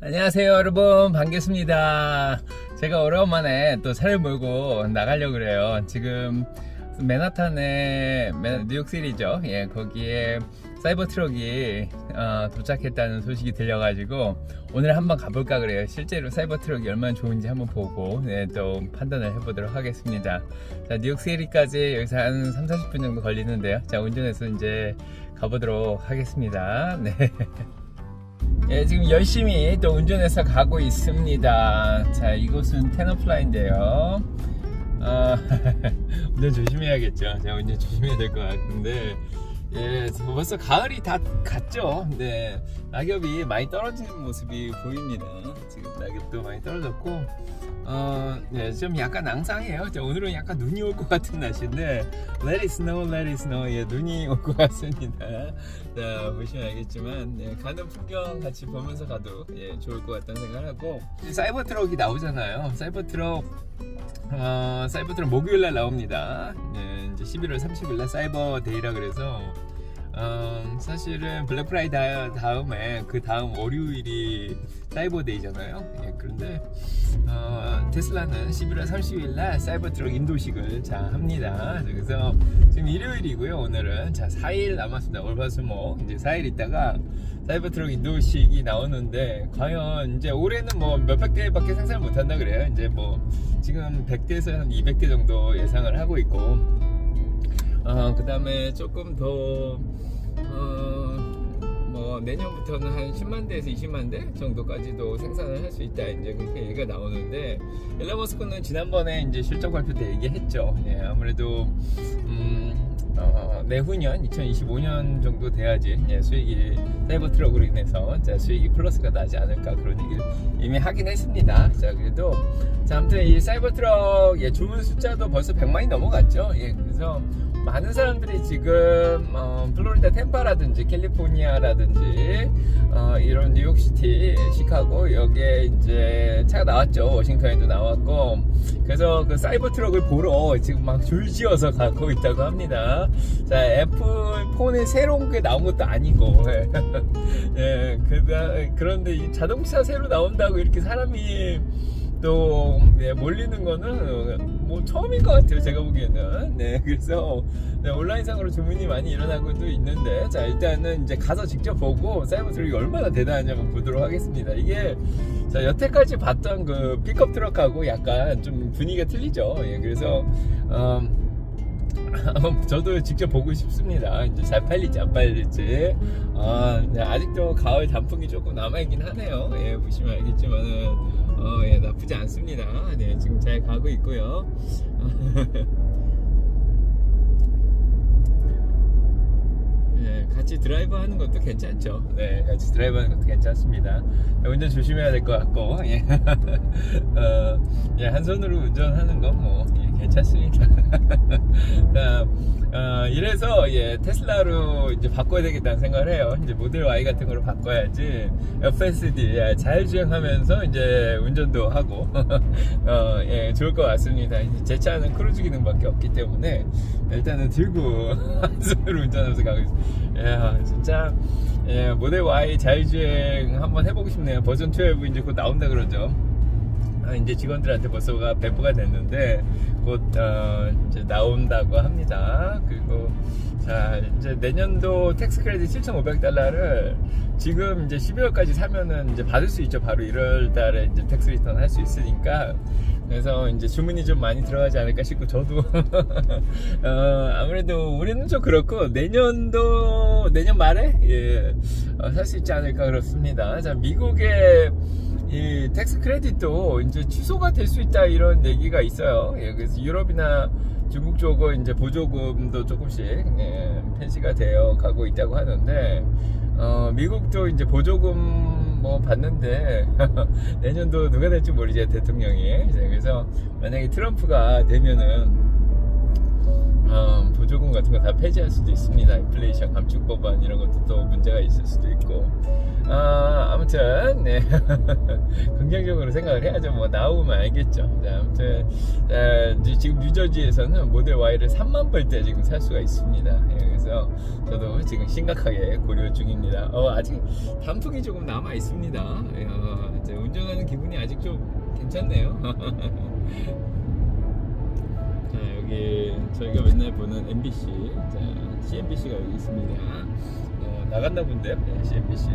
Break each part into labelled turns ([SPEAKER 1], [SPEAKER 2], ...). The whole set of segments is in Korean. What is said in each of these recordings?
[SPEAKER 1] 안녕하세요 여러분. 반갑습니다. 제가 오랜만에 또 차를 몰고 나가려고 그래요. 지금 맨하탄의 맨- 뉴욕시리죠? 예 거기에 사이버 트럭이 어, 도착했다는 소식이 들려가지고 오늘 한번 가볼까 그래요. 실제로 사이버 트럭이 얼마나 좋은지 한번 보고 네, 또 판단을 해보도록 하겠습니다. 자 뉴욕시리까지 여기서 한 3, 40분 정도 걸리는데요. 자 운전해서 이제 가보도록 하겠습니다. 네 예, 지금 열심히 또 운전해서 가고 있습니다. 자, 이곳은 테너플라인데요. 어, 운전 조심해야겠죠. 제가 운전 조심해야 될 것 같은데, 예, 벌써 가을이 다 갔죠. 네, 낙엽이 많이 떨어지는 모습이 보입니다. 지금 낙엽도 많이 떨어졌고, 어, 네, 좀 약간 낭상해요. 자, 오늘은 약간 눈이 올 것 같은 날씨인데, let it snow, let it snow. 예, 눈이 올 것 같습니다. 자, 보시면 알겠지만, 예, 가는 풍경 같이 보면서 가도 예, 좋을 것 같다는 생각을 하고, 이 사이버 트럭이 나오잖아요. 사이버 트럭, 어, 사이버 트럭 목요일 날 나옵니다. 예, 이제 11월 30일 날 사이버 데이라 그래서, 어, 사실은 블랙 프라이데이 다- 다음에 그 다음 월요일이 사이버 데이잖아요. 예, 그런데 어, 테슬라는 11월 30일 날 사이버 트럭 인도식을 자 합니다. 그래서 지금 일요일이고요. 오늘은 자 4일 남았습니다. 월화수목 이제 4일 있다가 사이버 트럭 인도식이 나오는데 과연 이제 올해는 뭐 몇백 대밖에 생산 못 한다 그래요. 이제 뭐 지금 100대에서 한 200대 정도 예상을 하고 있고 어, 그 다음에 조금 더, 어, 뭐, 내년부터는 한 10만 대에서 20만 대 정도까지도 생산을 할 수 있다. 이제 그렇게 얘기가 나오는데, 일론 머스크는 지난번에 이제 실적 발표 때 얘기했죠. 예, 아무래도, 음, 어, 내후년 2025년 정도 돼야지 예, 수익이 사이버 트럭으로 인해서 자, 수익이 플러스가 나지 않을까 그런 얘기를 이미 하긴 했습니다. 자 그래도 자 아무튼 이 사이버 트럭 예, 주문 숫자도 벌써 100만이 넘어갔죠. 예, 그래서 많은 사람들이 지금 어, 플로리다 템파라든지 캘리포니아라든지 어, 이런 뉴욕시티, 시카고 여기에 이제 차가 나왔죠. 워싱턴에도 나왔고 그래서 그 사이버 트럭을 보러 지금 막 줄지어서 가고 있다고 합니다. 자 애플 폰에 새로운 게 나온 것도 아니고 예, 그런데 이 자동차 새로 나온다고 이렇게 사람이 또 예, 몰리는 거는 뭐 처음인 것 같아요 제가 보기에는 네 그래서 네, 온라인상으로 주문이 많이 일어나고도 있는데 자 일단은 이제 가서 직접 보고 사이버 트럭이 얼마나 대단한지 한번 보도록 하겠습니다 이게 자 여태까지 봤던 그 픽업 트럭하고 약간 좀 분위기가 틀리죠 예, 그래서 음, 저도 직접 보고 싶습니다. 이제 잘 팔릴지 안 팔릴지. 아, 네, 아직도 가을 단풍이 조금 남아있긴 하네요. 예, 보시면 알겠지만은, 어, 예, 나쁘지 않습니다. 네, 지금 잘 가고 있고요. 예, 같이 드라이브 하는 것도 괜찮죠. 네, 같이 드라이브 하는 것도 괜찮습니다. 운전 조심해야 될 것 같고, 예. 어, 예, 한 손으로 운전하는 건 뭐, 예, 괜찮습니다. 이래서, 예, 테슬라로 이제 바꿔야 되겠다는 생각을 해요. 이제 모델 Y 같은 거로 바꿔야지, FSD, 예, 자율주행하면서 이제 운전도 하고, 어, 예, 좋을 것 같습니다. 제 차는 크루즈 기능밖에 없기 때문에, 일단은 들고, 한 손으로 운전하면서 가고 있습니다. 예, 진짜, 예, 모델 Y 자율주행 한번 해보고 싶네요. 버전 12 이제 곧 나온다 그러죠. 아, 이제 직원들한테 벌써가 배포가 됐는데 곧 어, 이제 나온다고 합니다. 그리고 자 이제 내년도 텍스 크레딧 7,500달러를 지금 이제 12월까지 사면은 이제 받을 수 있죠. 바로 1월달에 이제 텍스 리턴 할 수 있으니까. 그래서 이제 주문이 좀 많이 들어가지 않을까 싶고 저도 어, 아무래도 우리는 좀 그렇고 내년도 내년 말에 예, 어, 살수 있지 않을까 그렇습니다. 자 미국의 이 텍스 크레딧도 이제 취소가 될 수 있다 이런 얘기가 있어요. 예, 그래서 유럽이나 중국 쪽은 이제 보조금도 조금씩 예, 폐지가 되어 가고 있다고 하는데 어, 미국도 이제 보조금 뭐 받는데 내년도 누가 될지 모르죠 대통령이. 이제 그래서 만약에 트럼프가 되면은 어, 보조금 같은 거 다 폐지할 수도 있습니다. 인플레이션 감축 법안 이런 것도 또 문제가 있을 수도 있고. 아, 아무튼 네. 긍정적으로 생각을 해야죠. 뭐 나오면 알겠죠. 자, 아무튼 아, 이제 지금 뉴저지에서는 모델 Y를 3만 불대 지금 살 수가 있습니다. 예, 그래서 저도 지금 심각하게 고려 중입니다. 어, 아직 단풍이 조금 남아 있습니다. 예, 어, 운전하는 기분이 아직 좀 괜찮네요. 자 여기 저희가 맨날 보는 MBC, 자 CNBC가 여기 있습니다. 어, 나갔나 본데요, 네, CNBC.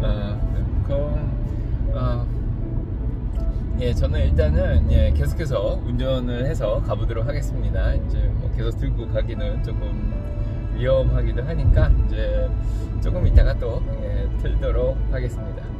[SPEAKER 1] 어, 그럼 어, 예, 저는 일단은 예, 계속해서 운전을 해서 가보도록 하겠습니다. 이제 뭐 계속 들고 가기는 조금 위험하기도 하니까 이제 조금 이따가 또 예, 틀도록 하겠습니다.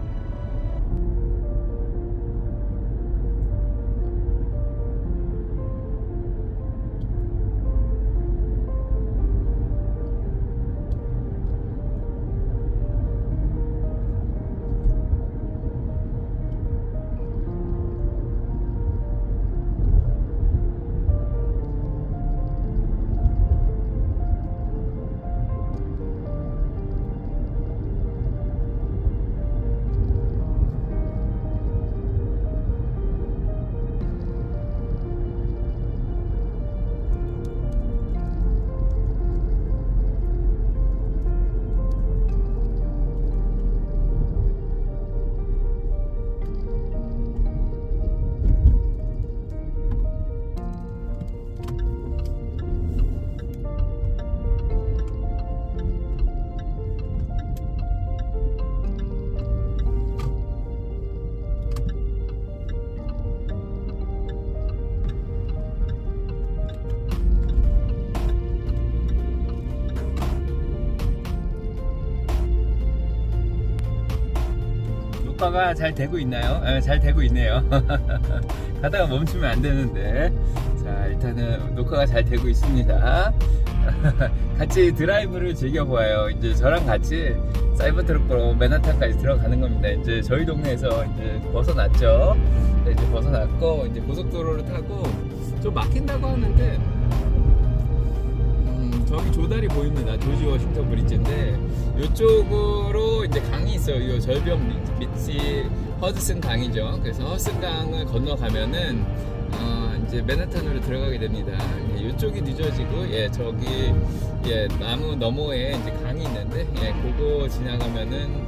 [SPEAKER 1] 녹화가 잘 되고 있나요? 아, 잘 되고 있네요. 가다가 멈추면 안 되는데. 자, 일단은 녹화가 잘 되고 있습니다. 같이 드라이브를 즐겨보아요. 이제 저랑 같이 사이버 트럭으로 맨하탄까지 들어가는 겁니다. 이제 저희 동네에서 이제 벗어났죠. 네, 이제 벗어났고, 이제 고속도로를 타고 좀 막힌다고 하는데, 음, 저기 조달이 보입니다. 조지 워싱턴 브릿지인데 이쪽으로 이제 강이 있어요. 이 절벽 밑- 밑이 허드슨 강이죠. 그래서 허드슨 강을 건너가면은 어, 이제 맨하탄으로 들어가게 됩니다. 이쪽이 늦어지고 예 저기 예 나무 너머에 이제 강이 있는데 예 그거 지나가면은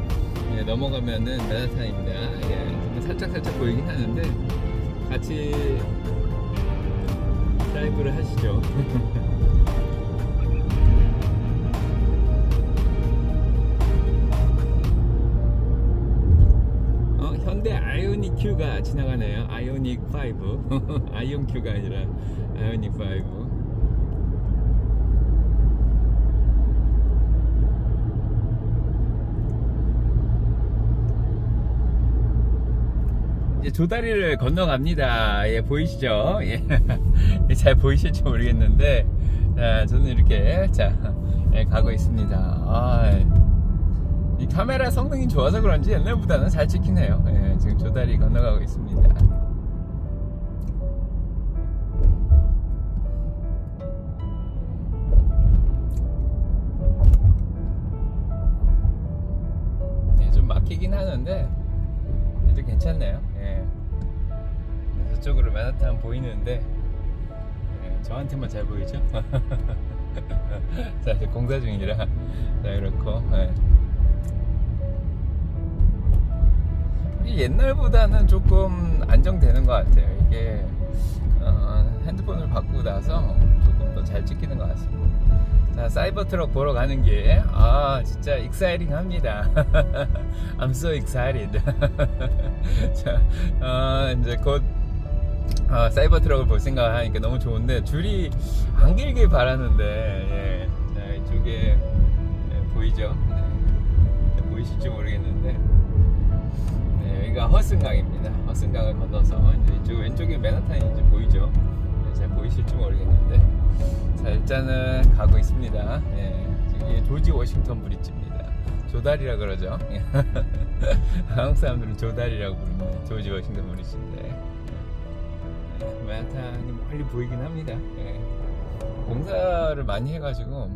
[SPEAKER 1] 예, 넘어가면은 맨하탄입니다. 예 살짝 살짝 보이긴 하는데 같이 드라이브를 하시죠. 아이오닉 Q가 지나가네요. 아이오닉 5. 아이온 Q가 아니라 아이오닉 5. 이제 조다리를 건너갑니다. 예, 보이시죠? 예. 잘 보이실지 모르겠는데, 자, 저는 이렇게, 자, 예, 가고 있습니다. 아, 이 카메라 성능이 좋아서 그런지 옛날보다는 잘 찍히네요. 예, 지금 조다리 건너가고 있습니다. 예, 좀 막히긴 하는데 그래도 괜찮네요. 예. 저쪽으로 맨하탄 보이는데 예, 저한테만 잘 보이죠? 자, 이제 공사 중이라 자 그렇고 예. 옛날보다는 조금 안정되는 것 같아요. 이게 어, 핸드폰을 바꾸고 나서 조금 더 잘 찍히는 것 같습니다. 자, 사이버 트럭 보러 가는 길, 아, 진짜 익사이링 합니다. I'm so excited. 자, 어, 이제 곧 어, 사이버 트럭을 볼 생각을 하니까 너무 좋은데 줄이 안 길길 바라는데, 예. 자, 이쪽에 예, 보이죠? 네. 보이실지 모르겠는데. 네, 여기가 허슨강입니다. 허슨강을 건너서 이제 왼쪽에 맨하탄인지 보이죠? 네, 잘 보이실지 모르겠는데 자 일단은 가고 있습니다. 예, 지금 조지 워싱턴 브릿지입니다. 조달이라 그러죠. 예. 한국 사람들은 조달이라고 부릅니다. 조지 워싱턴 브릿지인데 예, 맨하탄이 멀리 보이긴 합니다. 예. 공사를 많이 해가지고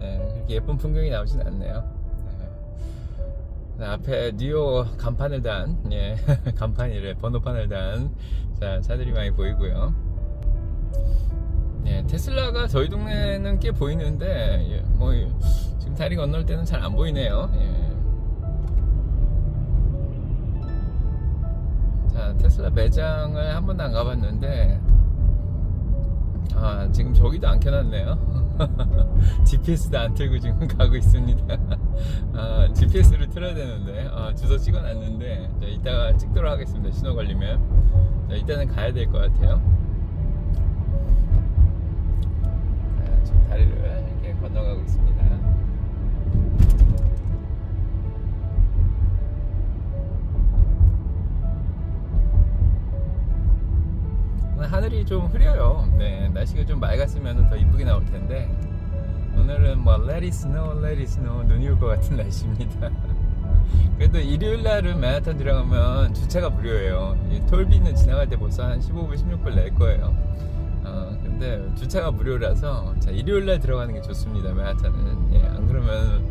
[SPEAKER 1] 예, 그렇게 예쁜 풍경이 나오진 않네요. 예. 자, 앞에 뉴욕 간판을 단, 예, 간판이래, 번호판을 단, 자, 차들이 많이 보이고요. 예, 테슬라가 저희 동네는 꽤 보이는데, 예, 뭐, 지금 다리 건널 때는 잘 안 보이네요. 예. 테슬라 매장을 한 번도 안 가봤는데 아 지금 저기도 안 켜놨네요 GPS도 안 틀고 지금 가고 있습니다 아, GPS를 틀어야 되는데 아, 주소 찍어놨는데 자, 이따가 찍도록 하겠습니다. 신호 걸리면. 자, 일단은 가야 될 것 같아요. 자, 지금 다리를 이렇게 건너가고 있습니다. 하늘이 좀 흐려요. 네, 날씨가 좀 맑았으면 더 이쁘게 나올 텐데 오늘은 뭐 let it snow, let it snow 눈이 올 것 같은 날씨입니다. 그래도 일요일 날은 맨하탄 들어가면 주차가 무료예요. 이 톨비는 지나갈 때 벌써 한 15불, 16불 낼 거예요. 어, 근데 주차가 무료라서 자, 일요일 날 들어가는 게 좋습니다. 맨하탄은. 예, 안 그러면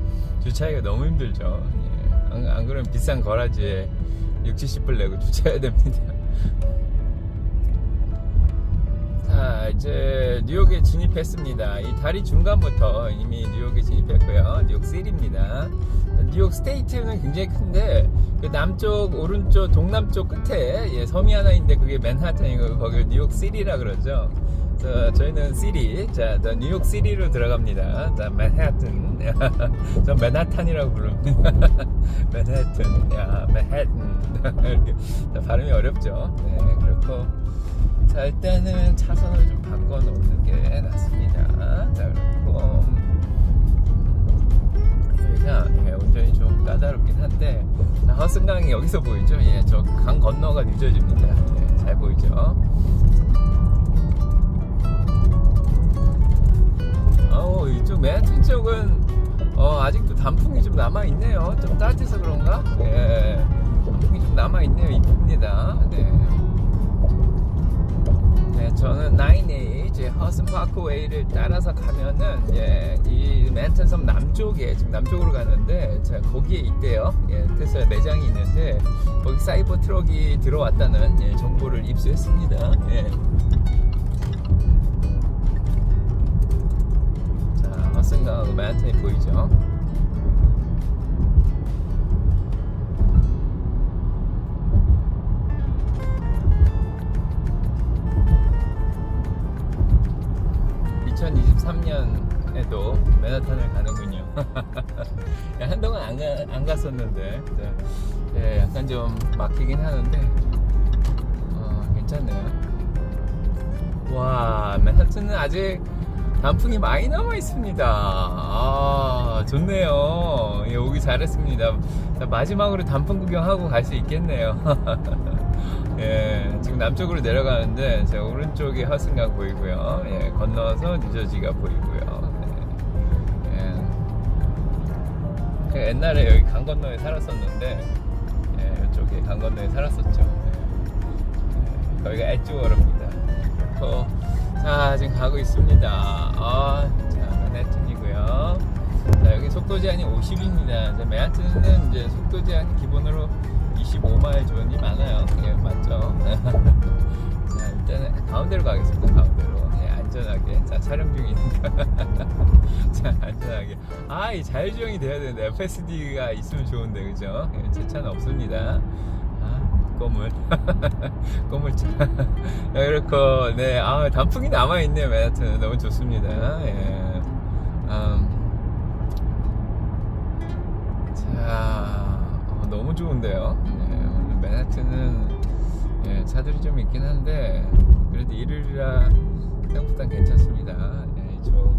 [SPEAKER 1] 주차하기가 너무 힘들죠. 예, 안, 안 그러면 비싼 거라지에 6, 70불 내고 주차해야 됩니다. 자 이제 뉴욕에 진입했습니다. 이 다리 중간부터 이미 뉴욕에 진입했고요. 뉴욕 시리입니다. 뉴욕 스테이트는 굉장히 큰데 그 남쪽 오른쪽 동남쪽 끝에 예, 섬이 하나 있는데 그게 맨하탄이고 거기 뉴욕 시리라 그러죠. 자, 저희는 시리, 자, 더 뉴욕 시리로 들어갑니다. 자, 맨하튼, 전 맨하탄이라고 부릅니다. 맨하튼, 야, 맨하튼. 이렇게 자, 발음이 어렵죠. 네, 그렇고. 자 일단은 차선을 좀 바꿔 놓는 게 낫습니다. 자 그리고 음, 여기가 예, 운전이 좀 까다롭긴 한데 자, 허슨강이 여기서 보이죠? 예, 저 강 건너가 늦어집니다. 예, 잘 보이죠? 어우 이쪽 맨하튼 쪽은 어, 아직도 단풍이 좀 남아 있네요. 좀 따뜻해서 그런가? 예, 단풍이 좀 남아 있네요. 이쁩니다. 네. 네, 저는 9A 이제 허슨 파크웨이를 따라서 가면은 예, 이 맨하탄 섬 남쪽에 지금 남쪽으로 가는데 자, 거기에 있대요. 예, 테슬라 매장이 있는데 거기 사이버 트럭이 들어왔다는 예, 정보를 입수했습니다. 예. 자, 허슨강하고 맨하탄이 보이죠? 에도 맨하탄을 가는군요. 한동안 안, 가, 안 갔었는데 네. 예, 약간 좀 막히긴 하는데 어, 괜찮네요. 와 맨하탄은 아직 단풍이 많이 남아 있습니다. 아 좋네요. 예, 오기 잘했습니다. 자, 마지막으로 단풍 구경하고 갈 수 있겠네요. 예, 지금 남쪽으로 내려가는데 제 오른쪽에 하승강 보이고요. 예, 건너서 뉴저지가 보이고요. 제가 옛날에 여기 강 건너에 살았었는데 예, 이쪽에 강 건너에 살았었죠. 예, 거기가 엣지워러입니다. 그렇고 자 지금 가고 있습니다. 아, 자 맨해튼이고요. 자 여기 속도 제한이 50입니다. 맨하튼은 이제 속도 제한이 기본으로 25마일 존이 많아요. 예, 맞죠? 자, 일단은 가운데로 가겠습니다. 가운데로. 예, 안전하게. 자, 촬영 중이니까. 자, 안전하게. 아, 이 자율주행이 돼야 되는데, FSD가 있으면 좋은데, 그죠? 예, 제 차는 없습니다. 아, 꼬물. 꼬물차. 이렇게, 네, 아, 단풍이 남아있네요, 맨하튼. 너무 좋습니다. 예. 음. 자, 어, 너무 좋은데요. 네, 오늘 맨하튼은 예, 차들이 좀 있긴 한데 그래도 일요일이라 생각보다 괜찮습니다. 예, 저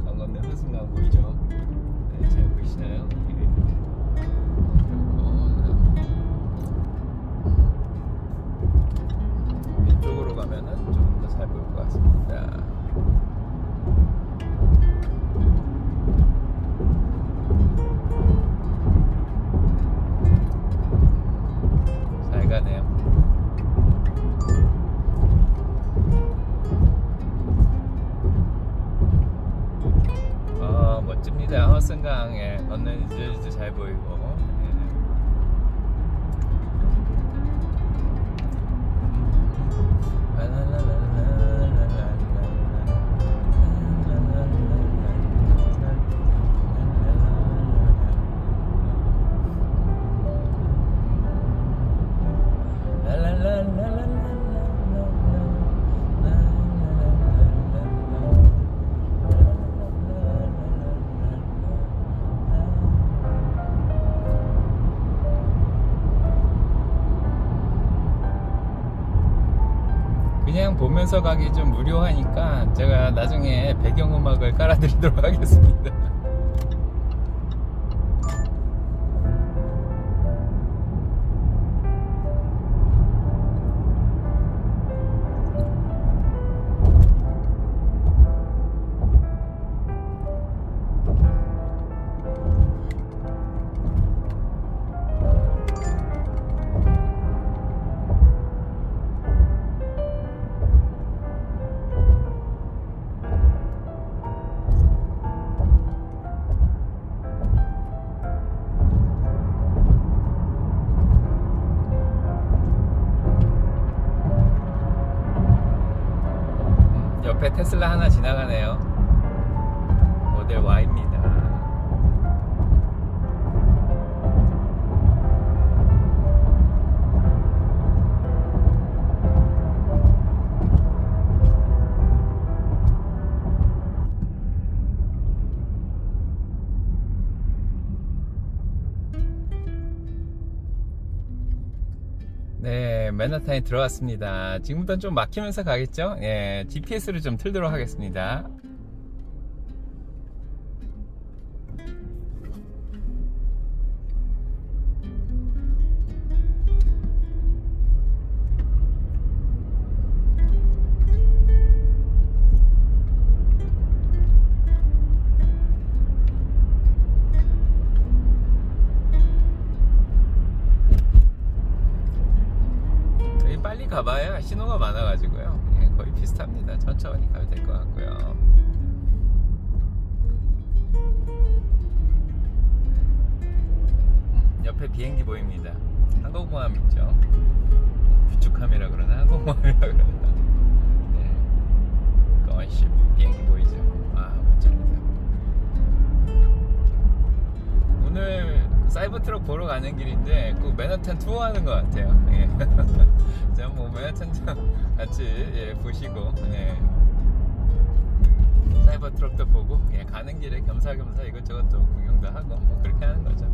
[SPEAKER 1] 보면서 가기 좀 무료하니까 제가 나중에 배경음악을 깔아드리도록 하겠습니다. 테슬라 하나 지나가네요. 모델 Y입니다. 맨하탄에 들어왔습니다. 지금부터는 좀 막히면서 가겠죠? 예, GPS를 좀 틀도록 하겠습니다. 비슷합니다. 천천히 가도 될것 같고요. 음, 옆에 비행기 보입니다. 항공모함 있죠. 카메라 그러나 항공모함이라 그러나. 네. 건십 비행기 보이죠. 아 멋집니다. 오늘 사이버 트럭 보러 가는 길인데 꼭 맨하탄 투어하는 것 같아요. 예. 같이 예, 보시고 예. 사이버 트럭도 보고 예, 가는 길에 겸사겸사 이것저것 또 구경도 하고 뭐 그렇게 하는 거죠.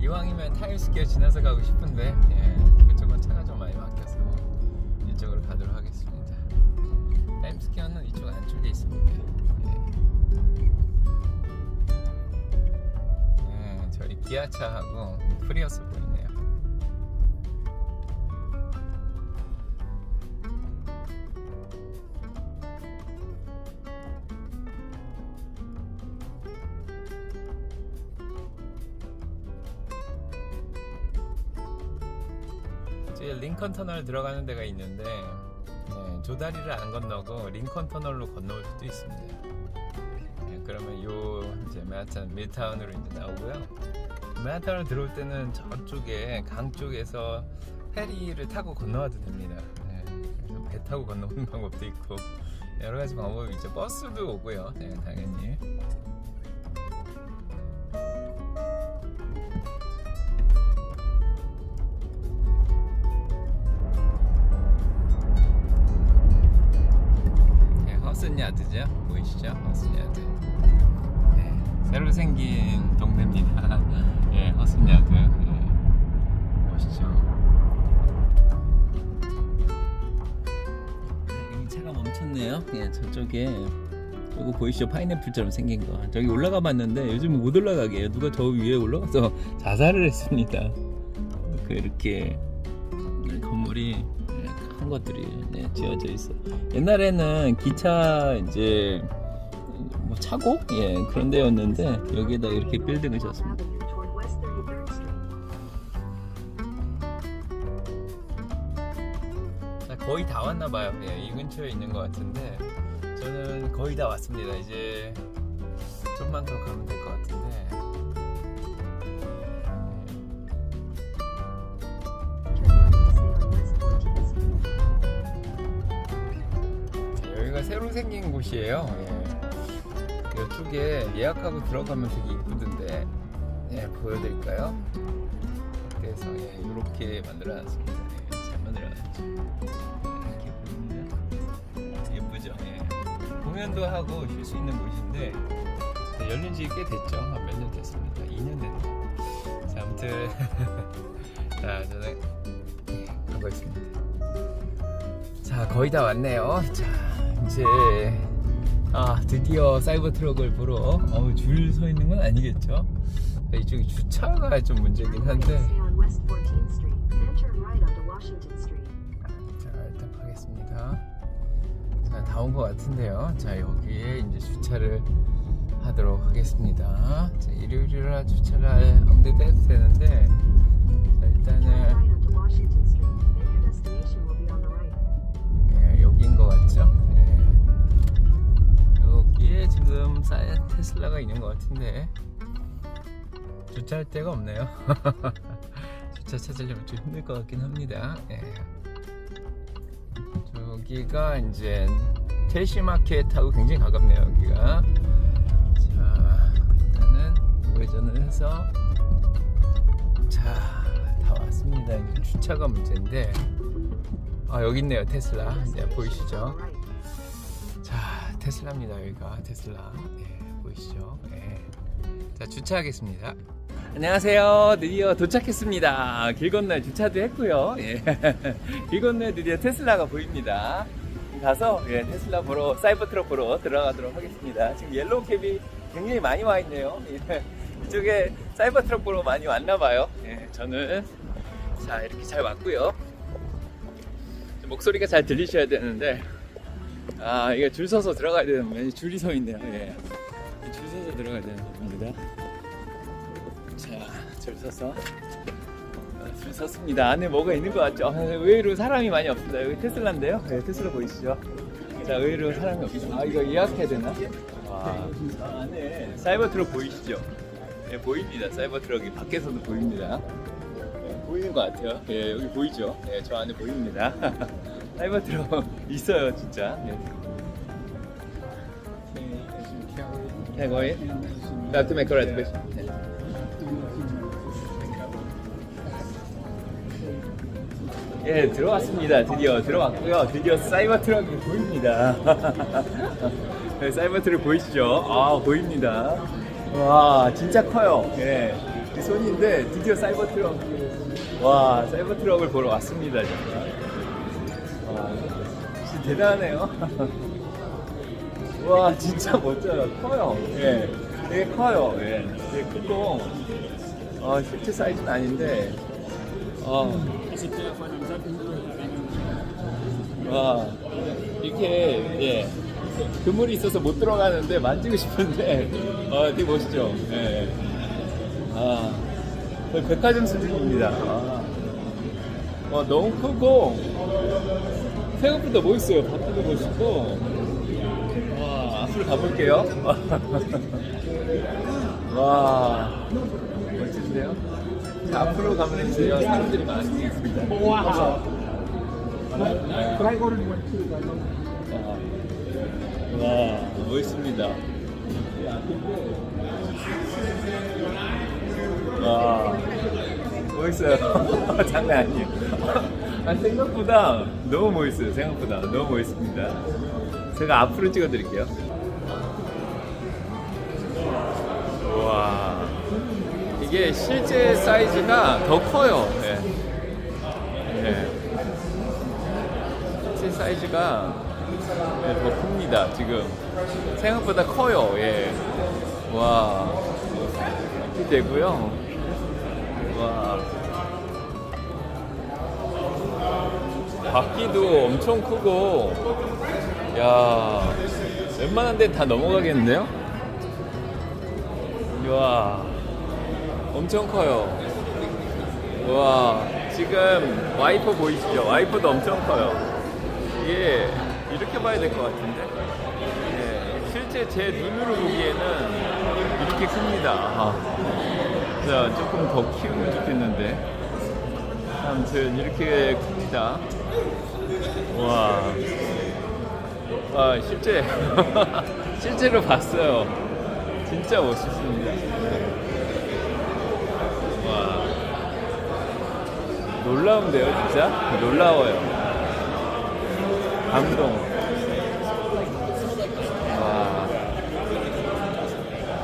[SPEAKER 1] 이왕이면 타임스퀘어 지나서 가고 싶은데 예, 그쪽은 차가 좀 많이 막혀서 이쪽으로 가도록 하겠습니다. 타임스퀘어는 이쪽 안쪽에 있습니다. 기아차하고 프리어스 보이네요. 저기 링컨 터널 들어가는 데가 있는데 네, 조다리를 안 건너고 링컨 터널로 건너올 수도 있습니다. 네, 그러면 요 이제 맨하탄 밀타운으로 이제 나오고요. 맨하탄을 들어올 때는 저쪽에 강 쪽에서 페리를 타고 건너와도 됩니다. 네, 배 타고 건너오는 방법도 있고 여러 가지 방법이 있죠. 버스도 오고요. 네, 당연히. 네, 허슨야드죠? 보이시죠? 허슨야드. 네, 새로 생긴 동네입니다. 예, 허슨야드. 예, 멋있죠? 네, 여기 차가 멈췄네요. 예, 저쪽에 이거 보이시죠? 파인애플처럼 생긴 거. 저기 올라가 봤는데 요즘 못 올라가게. 누가 저 위에 올라가서 자살을 했습니다. 그 이렇게 네, 건물이 네, 큰 것들이 네, 지어져 있어. 옛날에는 기차 이제 뭐 차고 예 그런 데였는데 여기에다 이렇게 빌딩을 지었습니다. 거의 다 왔나 봐요. 예, 이 근처에 있는 것 같은데 저는 거의 다 왔습니다. 이제 좀만 더 가면 될 것 같은데.
[SPEAKER 2] Turn right to stay on West 14th Street.
[SPEAKER 1] 자, 여기가 새로 생긴 곳이에요. 예. 이쪽에 예약하고 들어가면 되게 이쁘던데 예, 보여드릴까요? 그래서 예, 이렇게 만들어놨습니다. 예, 잘 만들어놨죠. 이렇게 보입니다. 예쁘죠? 예. 공연도 하고 쉴 수 있는 곳인데 네, 열린 지 꽤 됐죠. 한 몇 년 됐습니다. 2년 됐네요. 자, 아무튼 자 저는 가고 있습니다. 자 거의 다 왔네요. 자 이제 아 드디어 사이버 트럭을 보러 어우 줄 서 있는 건 아니겠죠? 이쪽에 주차가 좀 문제긴 한데 자다온것 같은데요. 자 여기에 이제 주차를 하도록 하겠습니다. 자 일요일이라 주차를 아무 데도 해도 되는데 자, 일단은. 예, 여기인 것 같죠? 예. 여기에 지금 사이언 테슬라가 있는 것 같은데 주차할 데가 없네요. 주차 찾으려면 좀 힘들 것 같긴 합니다. 예. 저기가 이제 테시마켓하고 굉장히 가깝네요. 여기가. 자, 일단은 우회전을 해서 자, 다 왔습니다. 이제 주차가 문제인데. 아 여기 있네요 테슬라 네, 보이시죠? 자 테슬라입니다 여기가 테슬라 예, 보이시죠? 예. 자 주차하겠습니다 안녕하세요. 드디어 도착했습니다. 길 건너에 주차도 했고요. 예. 길 건너에 드디어 테슬라가 보입니다. 가서 예, 테슬라 보러 사이버 트럭 보러 들어가도록 하겠습니다. 지금 옐로우 캡이 굉장히 많이 와 있네요. 예. 이쪽에 사이버 트럭 보러 많이 왔나 봐요. 예, 저는 자 이렇게 잘 왔고요. 목소리가 잘 들리셔야 되는데 아 이게 줄 서서 들어가야 되는 거 줄이 서 있네요. 예. 줄 서서 들어가야 되는 겁니다 자 줄 서서 아, 줄 섰습니다 안에 뭐가 있는 것 같죠 아, 의외로 사람이 많이 없습니다 여기 테슬라인데요 예, 테슬라 보이시죠 자 의외로 사람이 없습니다 아 이거 예약해야 되나 와 아, 안에 사이버 트럭 보이시죠 예, 보입니다 사이버 트럭이 밖에서도 보입니다 예, 보이는 것 같아요. 예, 여기 보이죠? 예, 저 안에 보입니다. 사이버 트럭 있어요, 진짜. 예. Can I go in? Have to make a reservation. 예, 들어왔습니다. 드디어 들어왔고요. 드디어 사이버 트럭이 보입니다. 네, 사이버 트럭 보이시죠? 아, 보입니다. 와, 진짜 커요. 예. 이 손인데 드디어 사이버 트럭. 와, 사이버 트럭을 보러 왔습니다, 진짜. 와, 진짜 대단하네요. 와, 진짜 멋져요. 커요. 예. 되게 커요. 예. 되게 크고, 어, 실제 사이즈는 아닌데, 어, 와, 이렇게, 예. 그물이 있어서 못 들어가는데 만지고 싶은데, 어, 되게 멋있죠. 예. 아, 거의 백화점 수준입니다. 아. 와, 너무 크고, 생각보다 멋있어요. 밖에도 멋있고. 와, 앞으로 가볼게요. 와, 멋진데요? 자, 앞으로 가면 이제 사람들이 많이 있습니다. 와. 와, 멋있습니다. 와, 멋있어요. 장난 아니에요. 아, 생각보다 너무 멋있어요. 생각보다 너무 멋있습니다. 제가 앞으로 찍어드릴게요. 이게 실제 사이즈가 더 커요. 예. 예. 실제 사이즈가 네, 더 큽니다. 지금 생각보다 커요. 예. 와, 이렇게 되고요. 와. 바퀴도 엄청 크고, 야, 웬만한 데는 다 넘어가겠는데요? 와, 엄청 커요. 와, 지금 와이퍼 보이시죠? 와이퍼도 엄청 커요. 이게 이렇게 봐야 될 것 같은데? 예, 실제 제 눈으로 보기에는 이렇게 큽니다. 아, 자, 조금 더 키우면 좋겠는데. 아무튼 이렇게 큽니다. 와. 아, 실제, 실제로 봤어요. 진짜 멋있습니다. 놀라운데요, 진짜? 놀라워요. 감동. 와.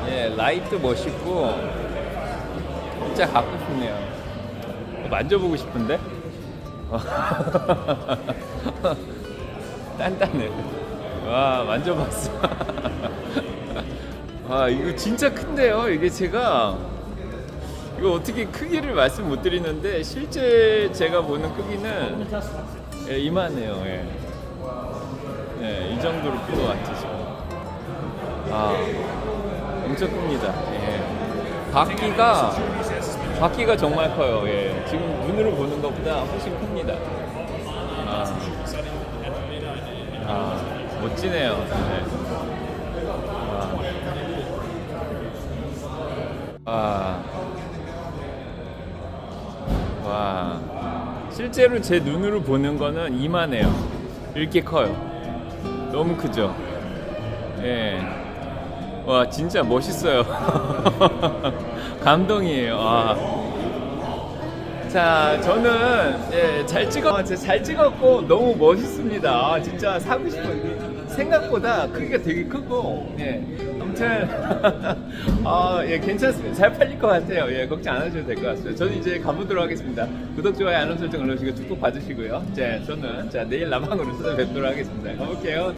[SPEAKER 1] 예, 라이트 멋있고, 진짜 갖고 싶네요. 만져보고 싶은데? 단단해. 와, 만져봤어. 아, 이거 진짜 큰데요? 이게 제가, 이거 어떻게 크기를 말씀 못 드리는데, 실제 제가 보는 크기는, 예, 이만해요, 예. 예, 이 정도로 큰 것 같아, 지금. 아, 엄청 큽니다. 예. 바퀴가, 바퀴가 정말 커요. 예. 지금 눈으로 보는 것보다 훨씬 큽니다. 아, 아 멋지네요. 네. 와. 와. 와. 실제로 제 눈으로 보는 거는 이만해요. 이렇게 커요. 너무 크죠? 예. 와, 진짜 멋있어요. 감동이에요. 와. 자, 저는 예, 잘 찍어, 잘 찍었고 너무 멋있습니다. 아, 진짜 사고 싶어요. 생각보다 크기가 되게 크고, 예, 아무튼 아, 예, 괜찮습니다. 잘 팔릴 것 같아요. 예, 걱정 안 하셔도 될 것 같습니다. 저는 이제 가보도록 하겠습니다. 구독, 좋아요, 알람 설정 눌러주시고 축복 받으시고요. 자, 저는 자 내일 라방으로 찾아뵙도록 하겠습니다. 가볼게요.